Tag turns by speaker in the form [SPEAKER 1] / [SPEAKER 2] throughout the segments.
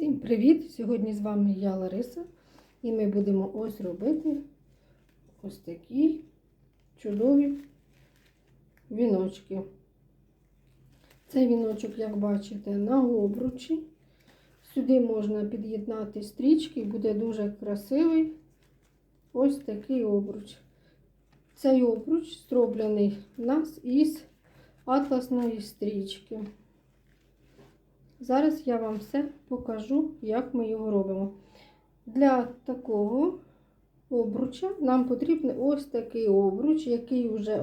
[SPEAKER 1] Всім привіт! Сьогодні з вами я Лариса, і ми будемо ось робити ось такі чудові віночки. Цей віночок, як бачите, на обручі. Сюди можна під'єднати стрічки, буде дуже красивий ось такий обруч. Цей обруч зроблений у нас із атласної стрічки. Зараз я вам все покажу, як ми його робимо. Для такого обруча нам потрібен ось такий обруч, який вже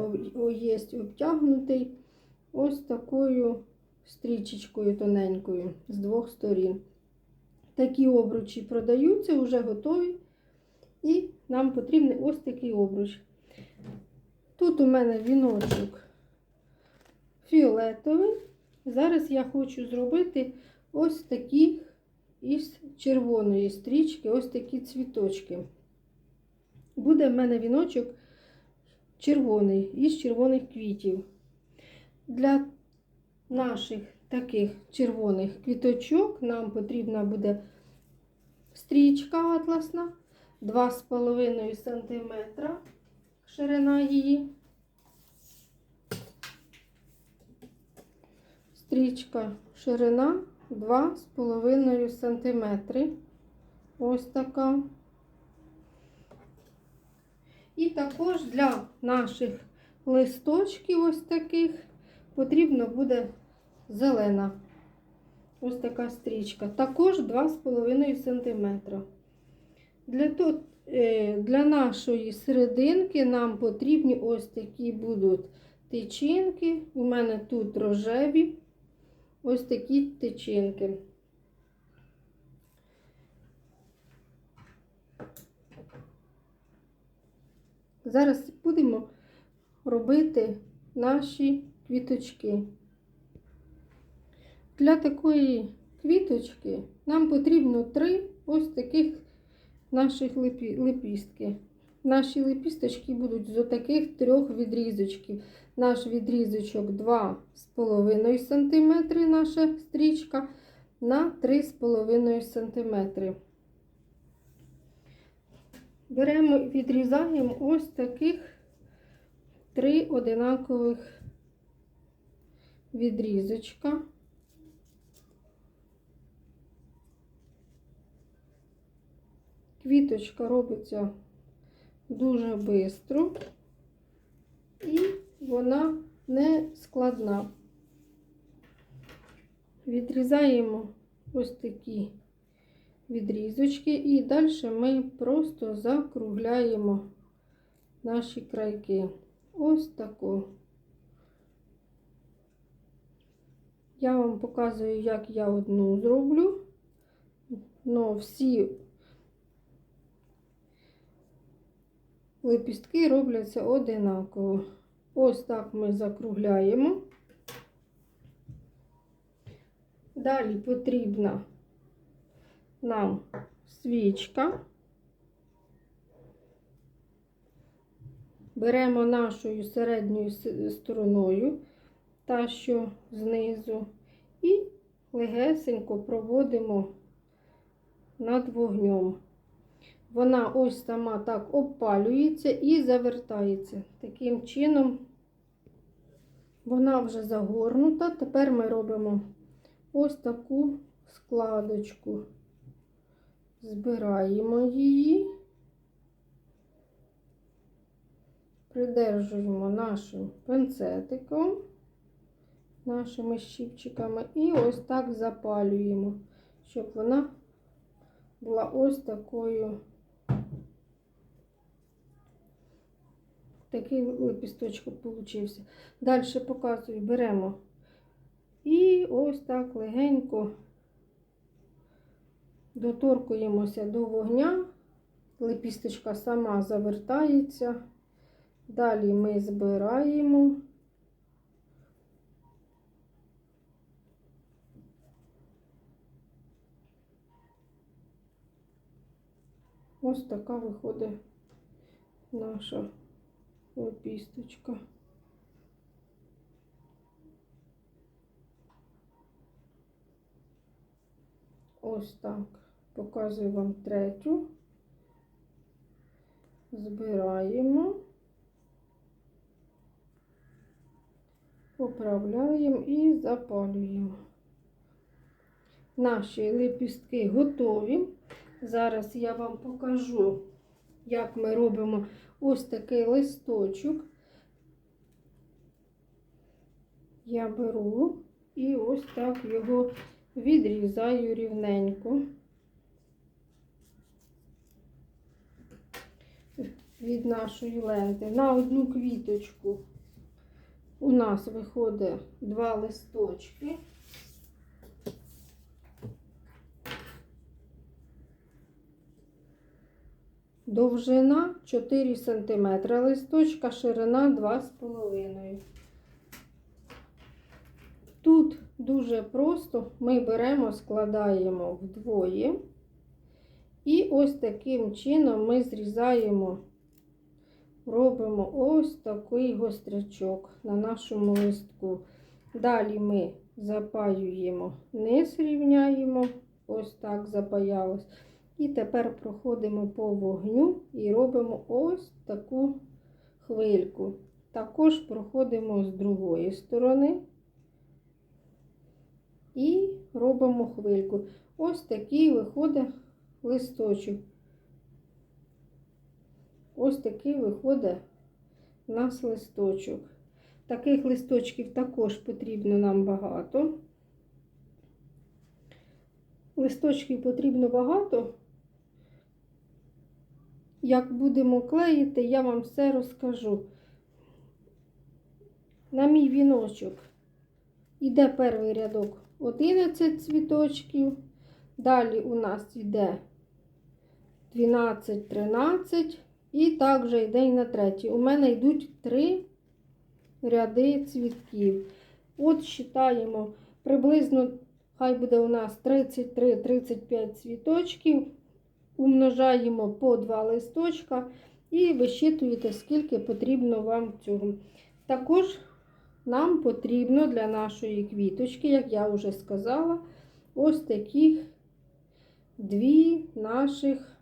[SPEAKER 1] є обтягнутий ось такою стрічечкою тоненькою з двох сторін. Такі обручі продаються, вже готові. І нам потрібен ось такий обруч. Тут у мене віночок фіолетовий. Зараз я хочу зробити ось такі із червоної стрічки, ось такі цвіточки. Буде в мене віночок червоний із червоних квітів. Для наших таких червоних квіточок нам потрібна буде стрічка атласна 2,5 см ширина її. Стрічка ширина 2,5 см. Ось така. І також для наших листочків ось таких потрібно буде зелена. Ось така стрічка. Також 2,5 см. Для, тут, для нашої серединки нам потрібні ось такі будуть тичинки. У мене тут рожеві ось такі тичинки. Зараз будемо робити наші квіточки. Для такої квіточки нам потрібно три ось таких наших лепістки. Наші лепісточки будуть з таких трьох відрізочків. Наш відрізочок 2,5 см, наша стрічка на 3,5 см. Беремо і відрізаємо ось таких три одинакових відрізочка. Квіточка робиться дуже швидко і вона не складна. Відрізаємо ось такі відрізочки, і далі ми просто закругляємо наші крайки. Ось таку. Я вам показую, як я одну зроблю, але всі лепістки робляться одинаково. Ось так ми закругляємо. Далі потрібна нам свічка. Беремо нашою середньою стороною, та що знизу, і легесенько проводимо над вогнем. Вона ось сама так обпалюється і завертається. Таким чином, вона вже загорнута. Тепер ми робимо ось таку складочку, збираємо її, придержуємо нашим пенцетиком, нашими щіпчиками, і ось так запалюємо, щоб вона була ось такою. Такий лепісточок получився. Далі показую, беремо і ось так легенько доторкуємося до вогня, лепісточка сама завертається. Далі ми збираємо. Ось така виходить наша лепісточка. ось так. Показую вам третю. Збираємо, поправляємо і запалюємо. Наші лепістки готові. Зараз я вам покажу, як ми робимо ось такий листочок. Я беру і ось так його відрізаю рівненько від нашої ленти. На одну квіточку у нас виходить два листочки. Довжина 4 см, листочка ширина 2,5 Тут дуже просто ми беремо, складаємо вдвоє. І ось таким чином ми зрізаємо, робимо ось такий гострячок на нашому листку. Далі ми запаюємо, низ рівняємо, ось так запаялось. І тепер проходимо по вогню і робимо ось таку хвильку. Також проходимо з другої сторони і робимо хвильку. Ось такий виходить листочок. Ось такий виходить у нас листочок. Таких листочків також потрібно нам багато. Листочків потрібно багато. Як будемо клеїти, я вам все розкажу. На мій віночок іде перший рядок 11 цвіточків. Далі у нас йде 12, 13 і також йде і на третій. У мене йдуть три ряди цвітків. От считаємо приблизно, хай буде у нас 33-35 цвіточків. Умножаємо по два листочка і вищитуєте, скільки потрібно вам цього. Також нам потрібно для нашої квіточки, як я вже сказала, ось таких дві наших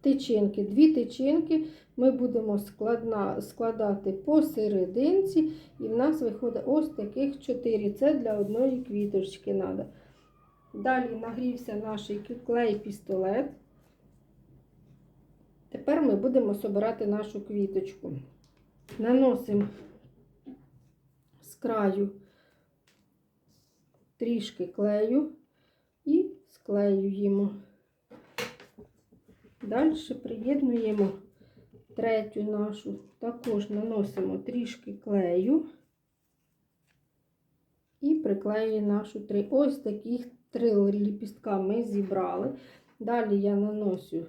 [SPEAKER 1] тичинки. Дві тичинки ми будемо складна, складати посерединці, і в нас виходить ось таких чотири. Це для одної квіточки треба. Далі нагрівся наш клей-пістолет. Тепер ми будемо собирати нашу квіточку. Наносимо з краю трішки клею і склеюємо. Далі приєднуємо третю нашу, також наносимо трішки клею і приклеюємо нашу три. Ось таких три ліпістка ми зібрали. Далі я наношу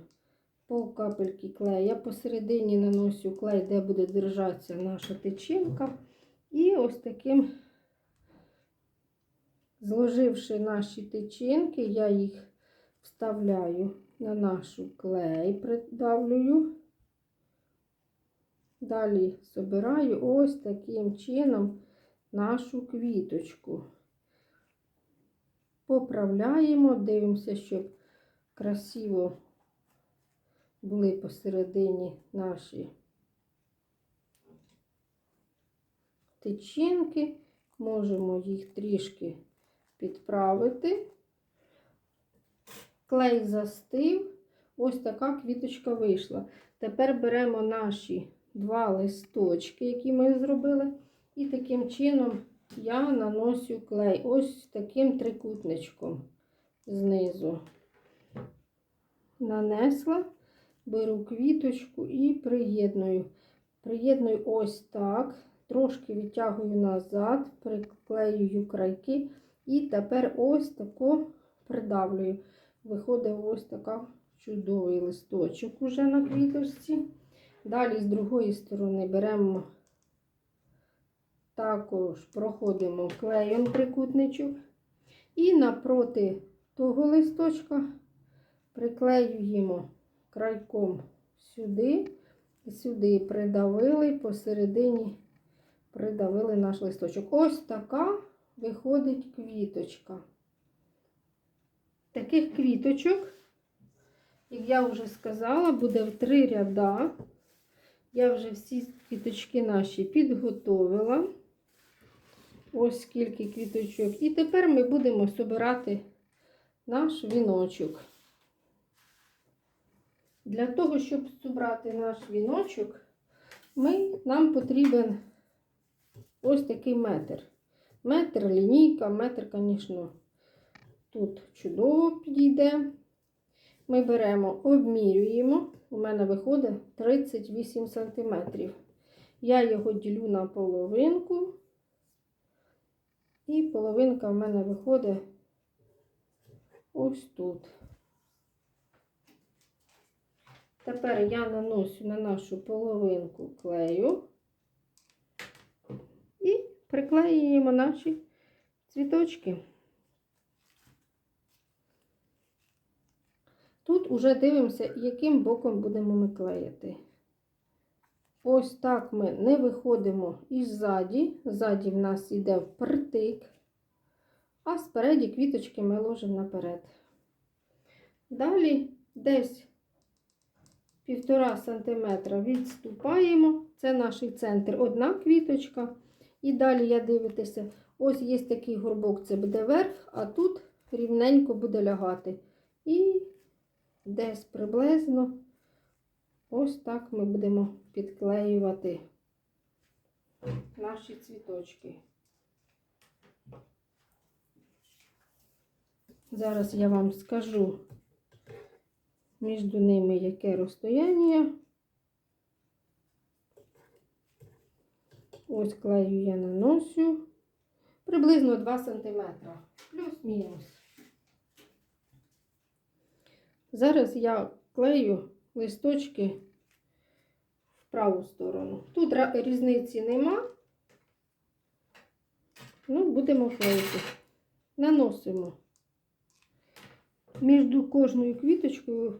[SPEAKER 1] пол капельки клея, посередині наношу клей, де буде держатися наша тичинка. І ось таким, зложивши наші тичинки, я їх вставляю на нашу клей, придавлюю. Далі збираю ось таким чином нашу квіточку. Поправляємо, дивимося, щоб красиво були посередині наші тичинки. Можемо їх трішки підправити. Клей застив, ось така квіточка вийшла. Тепер беремо наші два листочки, які ми зробили, і таким чином я наношу клей ось таким трикутничком знизу. Нанесла, беру квіточку і приєдную. Приєдную ось так, трошки відтягую назад, приклеюю крайки, і тепер ось тако придавлюю. Виходить ось така чудовий листочок уже на квіточці. Далі з другої сторони беремо, також проходимо клеєм трикутничок. І напроти того листочка приклеюємо крайком сюди і сюди придавили, посередині придавили наш листочок. Ось така виходить квіточка. Таких квіточок, як я вже сказала, буде в три ряда. Я вже всі квіточки наші підготовила. Ось скільки квіточок. І тепер ми будемо збирати наш віночок. Для того, щоб зібрати наш віночок, ми, нам потрібен ось такий метр. Метр, лінійка, метр, звісно, тут чудово підійде. Ми беремо, обмірюємо. У мене виходить 38 см. Я його ділю на половинку. І половинка в мене виходить ось тут. Тепер я наношу на нашу половинку клею і приклеюємо наші цвіточки. Тут уже дивимося, яким боком будемо ми клеїти. Ось так ми не виходимо іззаді. Ззаді в нас йде впритик, а спереді квіточки ми ложимо наперед. Далі десь 1,5 см відступаємо. Це наш центр. Одна квіточка. І далі я дивитися, ось є такий горбок, це буде верх, а тут рівненько буде лягати. І десь приблизно ось так ми будемо підклеювати наші цвіточки. Зараз я вам скажу між ними яке розстояння. Ось клею я наношу приблизно 2 см, плюс-мінус. Зараз я клею листочки в праву сторону. Тут різниці нема. Ну, будемо клеїти. Наносимо між кожною квіточкою,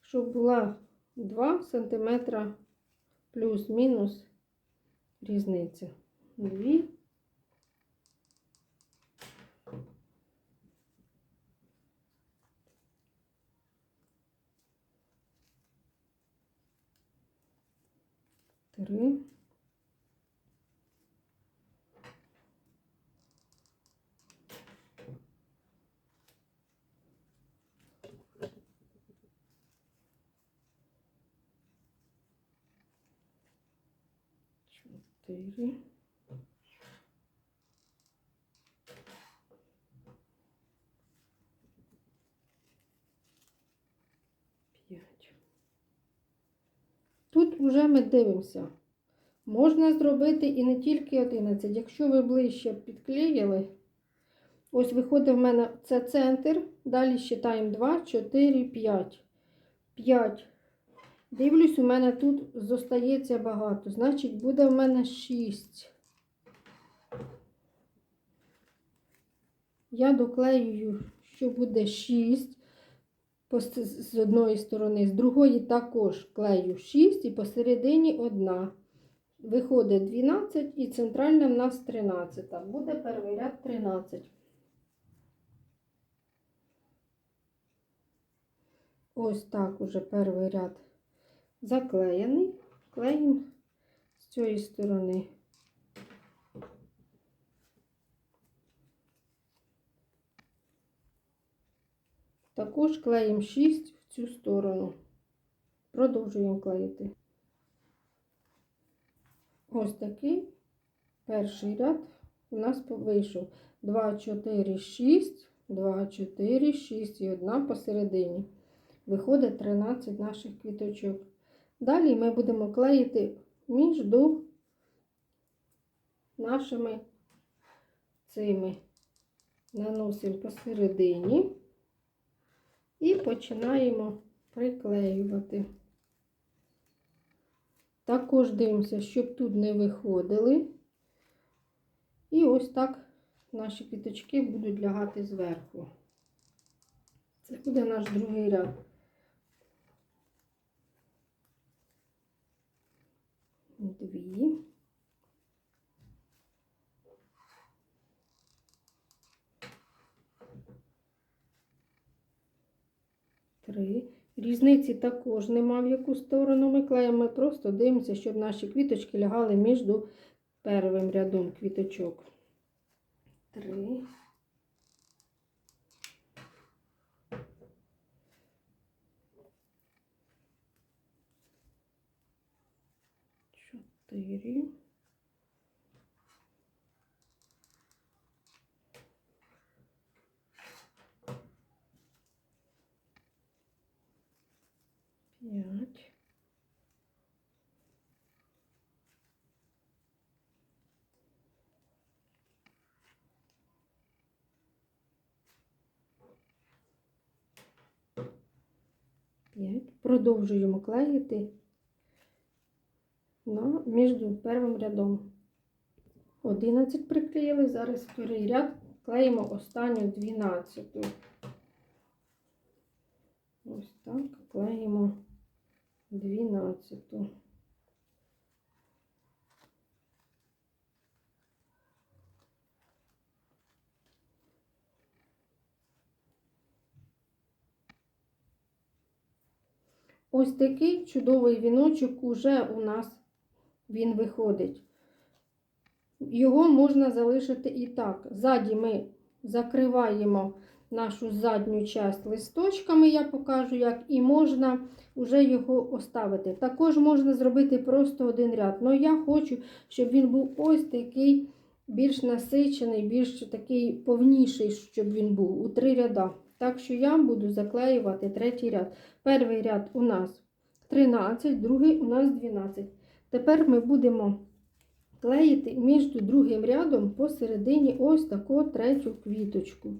[SPEAKER 1] щоб була 2 см плюс-мінус різниця. Дві. Три. Чотири. Тут вже ми дивимося. Можна зробити і не тільки 11. Якщо ви ближче підклеїли, ось виходить в мене це центр. Далі считаємо 2, 4, 5. 5. Дивлюсь, у мене тут зостається багато. Значить, буде в мене 6. Я доклеюю, що буде 6 з одної сторони, з другої також клею 6 і посередині одна. Виходить 12 і центральна в нас 13. Буде перший ряд 13. Ось так уже перший ряд заклеєний. Клеїмо з цієї сторони. Також клеїмо 6 в цю сторону. Продовжуємо клеїти. Ось такий перший ряд у нас вийшов 2, 4, 6, 2, 4, 6 і одна посередині. Виходить 13 наших квіточок. Далі ми будемо клеїти між нашими цими, наносимо посередині і починаємо приклеювати. Також дивимося, щоб тут не виходили. І ось так наші квіточки будуть лягати зверху. Це буде наш другий ряд. Дві. Три. Різниці також нема в яку сторону ми клеїмо. Ми просто дивимося, щоб наші квіточки лягали між первим рядом квіточок. Три. Чотири. Продовжуємо клеїти на між першим рядом. 11 приклеїли. Зараз вторий ряд клеїмо останню 12. Ось так клеїмо 12. Ось такий чудовий віночок уже у нас він виходить. Його можна залишити і так. Ззаді ми закриваємо нашу задню часть листочками, я покажу, як, і можна вже його оставити. Також можна зробити просто один ряд. Але я хочу, щоб він був ось такий більш насичений, більш такий повніший, щоб він був у три ряда. Так що я буду заклеювати третій ряд. Перший ряд у нас 13, другий у нас 12. Тепер ми будемо клеїти між другим рядом посередині ось таку третю квіточку.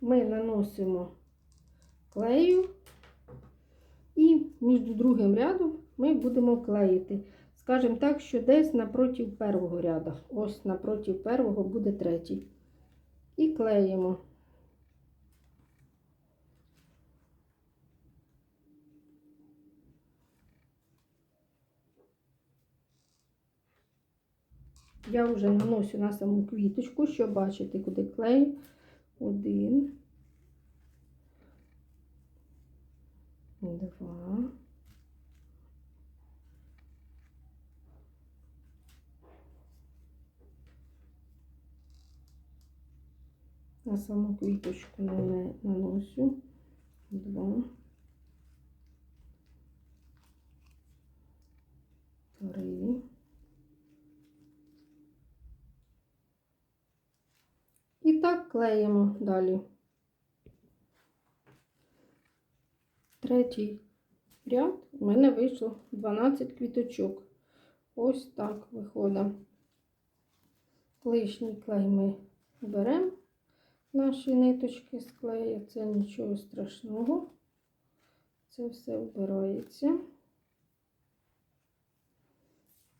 [SPEAKER 1] Ми наносимо клею і між другим рядом ми будемо клеїти. Скажімо так, що десь напроти першого ряду. Ось напроти першого буде третій. І клеїмо. Я вже наношу на саму квіточку, щоб бачити, куди клею. Один. Два. На саму квіточку наношу. Два. Три. І так клеїмо далі. Третій ряд у мене вийшло 12 квіточок. Ось так виходить. Лишній клей ми беремо наші ниточки з клею, це нічого страшного. Це все вбирається.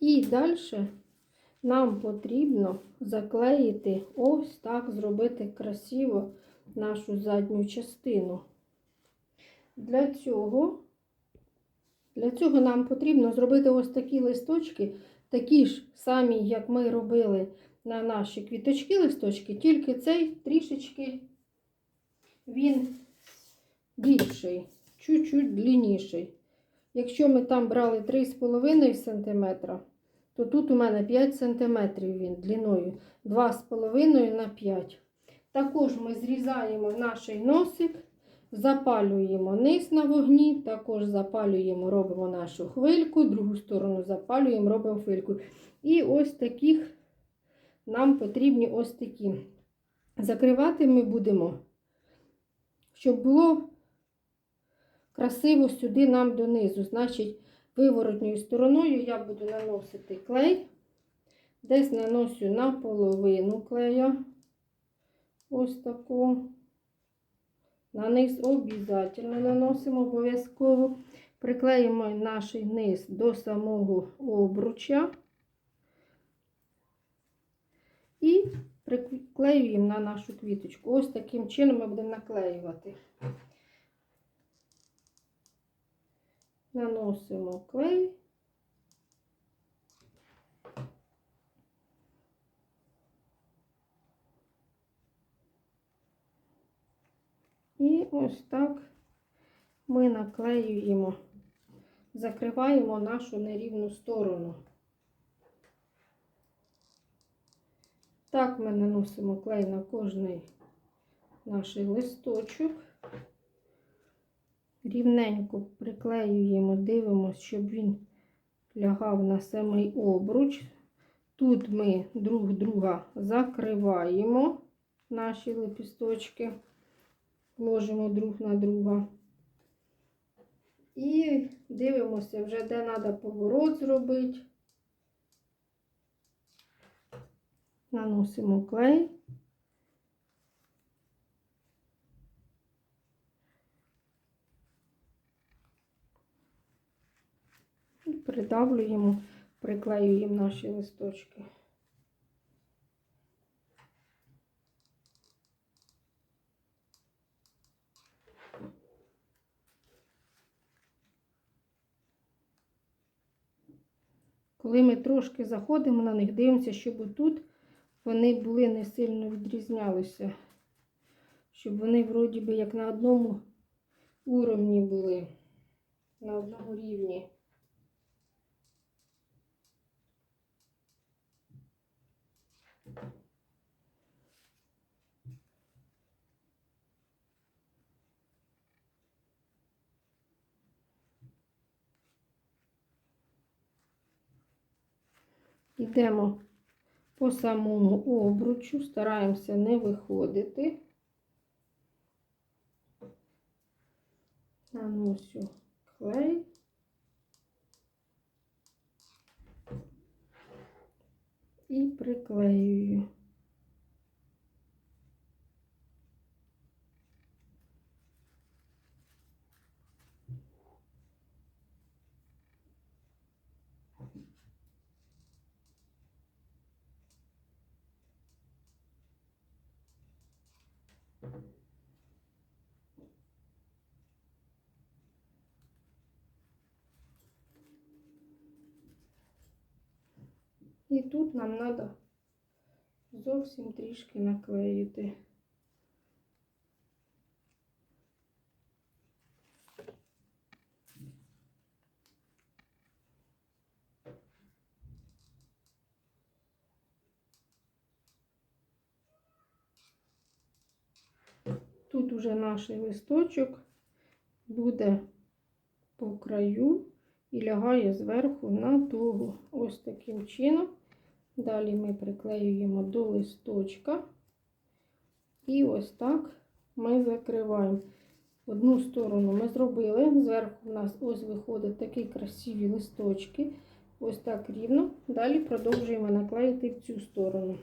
[SPEAKER 1] І далі нам потрібно заклеїти ось так, зробити красиво нашу задню частину. Для цього, для цього нам потрібно зробити ось такі листочки, такі ж самі, як ми робили на наші квіточки листочки, тільки цей трішечки він більший, чуть-чуть длинніший. Якщо ми там брали 3,5 см, то тут у мене 5 см він длиною, 2,5 на 5 Також ми зрізаємо наш носик, запалюємо низ на вогні, також запалюємо, робимо нашу хвильку, другу сторону запалюємо, робимо хвильку. І ось таких нам потрібні ось такі. Закривати ми будемо, щоб було красиво сюди нам донизу. Значить, Виворотньою стороною я буду наносити клей, десь наношу на половину клея, ось таку. На низ обов'язково наносимо обов'язково. Приклеїмо наш низ до самого обруча і приклеюємо на нашу квіточку. Ось таким чином ми будемо наклеювати. Наносимо клей. І ось так ми наклеюємо, закриваємо нашу нерівну сторону. Так ми наносимо клей на кожний наш листочок. Рівненько приклеюємо, дивимося, щоб він лягав на самий обруч. Тут ми друг друга закриваємо наші лепісточки, ложимо друг на друга. І дивимося вже, де треба поворот зробити. Наносимо клей. І придавлюємо, приклеюємо наші листочки. Коли ми трошки заходимо на них, дивимося, щоб тут вони були не сильно відрізнялися, щоб вони вроді би як на одному уровні були, на одному рівні. Йдемо по самому обручу, стараємося не виходити. Наносю клей. І приклеюю. І тут нам треба зовсім трішки наклеїти. Тут уже наш листочок буде по краю і лягає зверху на тугу. Ось таким чином. Далі ми приклеюємо до листочка. І ось так ми закриваємо. Одну сторону ми зробили, зверху у нас ось виходять такі красиві листочки. Ось так рівно. Далі продовжуємо наклеїти в цю сторону.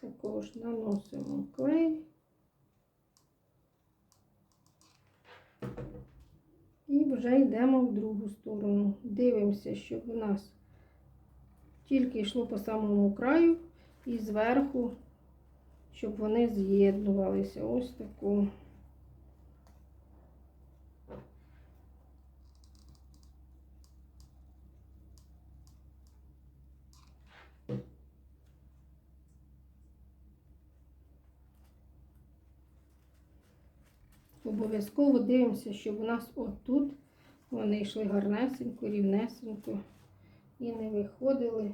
[SPEAKER 1] Також наносимо клей. І вже йдемо в другу сторону. Дивимося, щоб у нас тільки йшло по самому краю і зверху, щоб вони з'єднувалися. Ось таку. Обов'язково дивимося, щоб у нас отут вони йшли гарнесенько, рівнесенько і не виходили.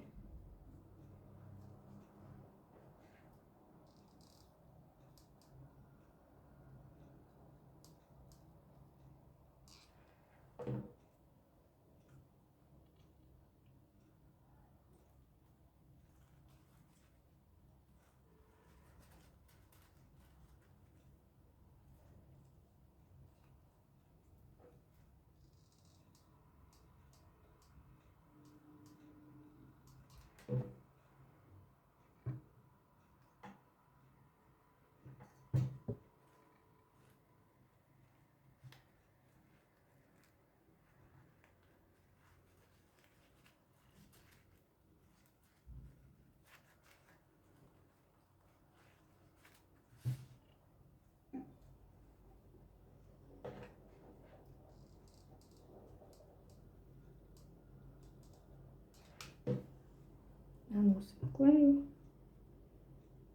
[SPEAKER 1] Наносимо клею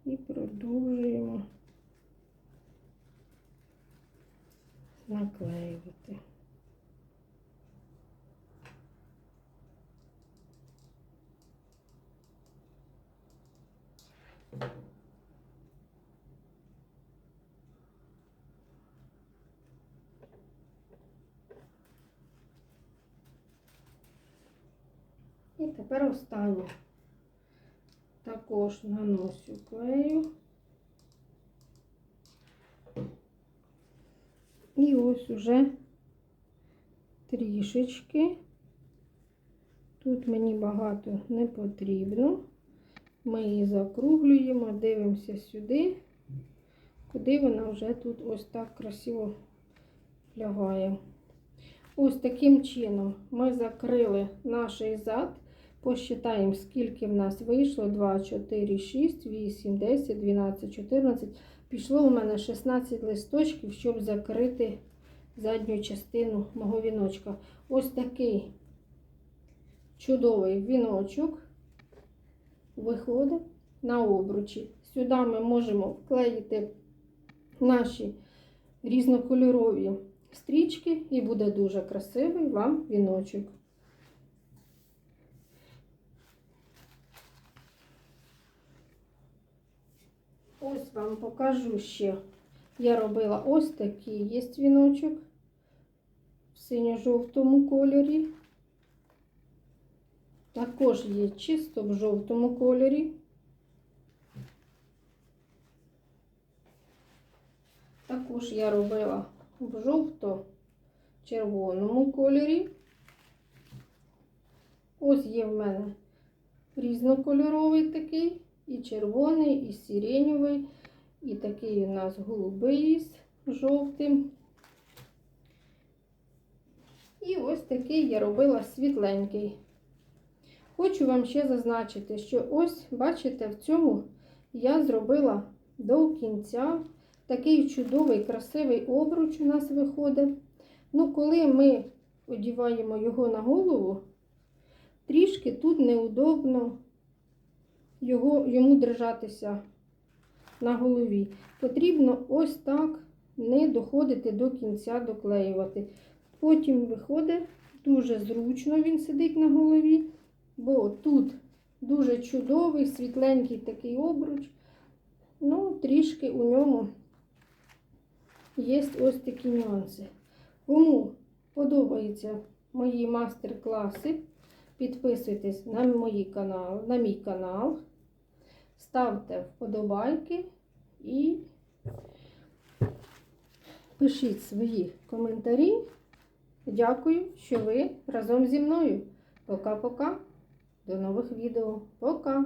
[SPEAKER 1] і продовжуємо наклеювати. І тепер останнє. Також наносю клею. І ось уже трішечки. Тут мені багато не потрібно. Ми її закруглюємо, дивимося сюди, куди вона вже тут ось так красиво лягає. Ось таким чином ми закрили наш зад. Посчитаємо, скільки в нас вийшло. 2, 4, 6, 8, 10, 12, 14. Пішло у мене 16 листочків, щоб закрити задню частину мого віночка. Ось такий чудовий віночок виходить на обручі. Сюди ми можемо вклеїти наші різнокольорові стрічки, і буде дуже красивий вам віночок. Ось вам покажу ще. Я робила ось такий є віночок в синьо-жовтому кольорі. Також є чисто в жовтому кольорі. Також я робила в жовто-червоному кольорі. Ось є в мене різнокольоровий такий, і червоний, і сиреневий, і такий у нас голубий з жовтим. І ось такий я робила світленький. Хочу вам ще зазначити, що ось, бачите, в цьому я зробила до кінця такий чудовий, красивий обруч у нас виходить. Ну, коли ми одіваємо його на голову, трішки тут неудобно його, йому держатися на голові. Потрібно ось так не доходити до кінця, доклеювати. Потім виходить дуже зручно він сидить на голові, бо тут дуже чудовий, світленький такий обруч. Ну, трішки у ньому є ось такі нюанси. Кому подобаються мої мастер-класи, підписуйтесь на, мої канал, на мій канал, ставте вподобайки і пишіть свої коментарі. Дякую, що ви разом зі мною. Пока-пока. До нових відео. Пока!